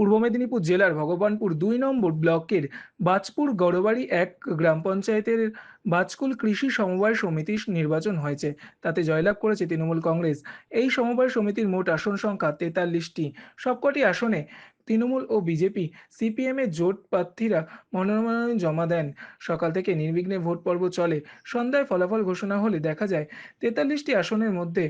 পূর্ব মেদিনীপুর জেলার ভগবানপুর দুই নম্বর ব্লকের বাজপুর গড়বাড়ি এক গ্রাম পঞ্চায়েতের বাজকুল কৃষি সমবায় সমিতির নির্বাচন হয়েছে। তাতে জয়লাভ করেছে তৃণমূল কংগ্রেস। এই সমবায় সমিতির মোট আসন সংখ্যা তেতাল্লিশটি। সবকটি আসনে তৃণমূল ও বিজেপি সিপিএম জোট প্রার্থীরা মনোনয়ন জমা দেন। সকাল থেকে নির্বিঘ্নে ভোট পর্ব চলে। সন্ধ্যায় ফলাফল ঘোষণা হলে দেখা যায়, তেতাল্লিশটি আসনের মধ্যে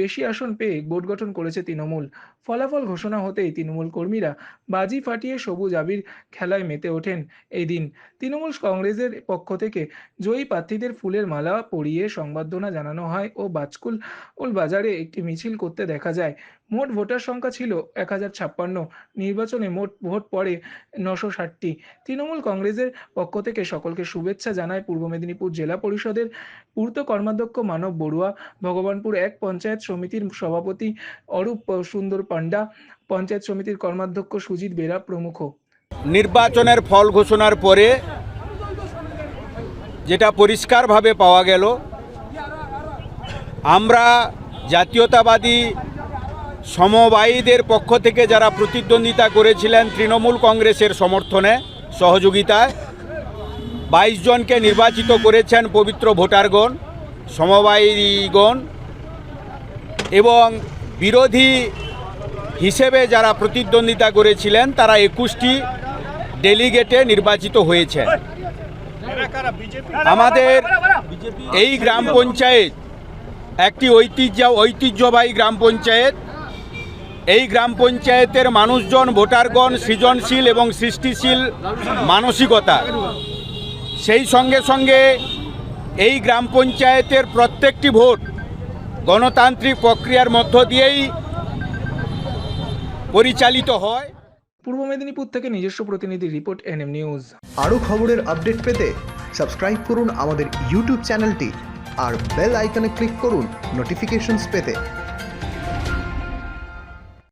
বেশি আসন পেয়ে বোর্ড গঠন করেছে তৃণমূল। ফলাফল ঘোষণা হতেই তৃণমূল কর্মীরা বাজি ফাটিয়ে সবুজ আবির খেলায় মেতে ওঠেন এই দিন। তৃণমূল কংগ্রেসের পক্ষ থেকে জয়ী প্রার্থীদের ফুলের মালা পরিয়ে সংবর্ধনা জানানো হয় ও বাজকুল বাজারে একটি মিছিল করতে দেখা যায়। মোট ভোটার সংখ্যা ছিল এক হাজার ছাপ্পান্ন। নির্বাচনে মোট ভোট পড়ে নশো ষাটটি। তৃণমূল কংগ্রেসের পক্ষ থেকে সকলকে শুভেচ্ছা জানায় পূর্ব মেদিনীপুর জেলা পরিষদের পূর্ত কর্মাধ্যক্ষ মানব বড়ুয়া, ভগবানপুর এক পঞ্চায়েত সমিতির সভাপতি অরূপ সুন্দর পান্ডা পঞ্চায়েত সমিতির কর্মাধ্যক্ষ সুজিত বেরা প্রমুখ। নির্বাচনের ফল ঘোষণার পরে যেটা পরিষ্কারভাবে পাওয়া গেল, আমরা জাতীয়তাবাদী সমবায়ীদের পক্ষ থেকে যারা প্রতিদ্বন্দ্বিতা করেছিলেন তৃণমূল কংগ্রেসের সমর্থনে সহযোগিতায়, বাইশ জনকে নির্বাচিত করেছেন পবিত্র ভোটারগণ, সমবায়ীগণ এবং বিরোধী হিসেবে যারা প্রতিদ্বন্দ্বিতা করেছিলেন, তারা একুশটি ডেলিগেটে নির্বাচিত হয়েছেন। আমাদের এই গ্রাম পঞ্চায়েত একটি ঐতিহ্য, ঐতিহ্যবাহী গ্রাম পঞ্চায়েত। এই গ্রাম পঞ্চায়েতের মানুষজন ভোটারগণ সৃজনশীল এবং সৃষ্টিশীল মানসিকতা। সেই সঙ্গে সঙ্গে এই গ্রাম পঞ্চায়েতের প্রত্যেকটি ভোট গণতান্ত্রিক প্রক্রিয়ার মধ্য দিয়েই পরিচালিত হয়। পূর্ব মেদিনীপুর থেকে নিজস্ব প্রতিনিধি রিপোর্ট এনএম নিউজ। আরও খবরের আপডেট পেতে সাবস্ক্রাইব করুন আমাদের ইউটিউব চ্যানেলটি আর বেল আইকনে ক্লিক করুন নোটিফিকেশনস পেতে।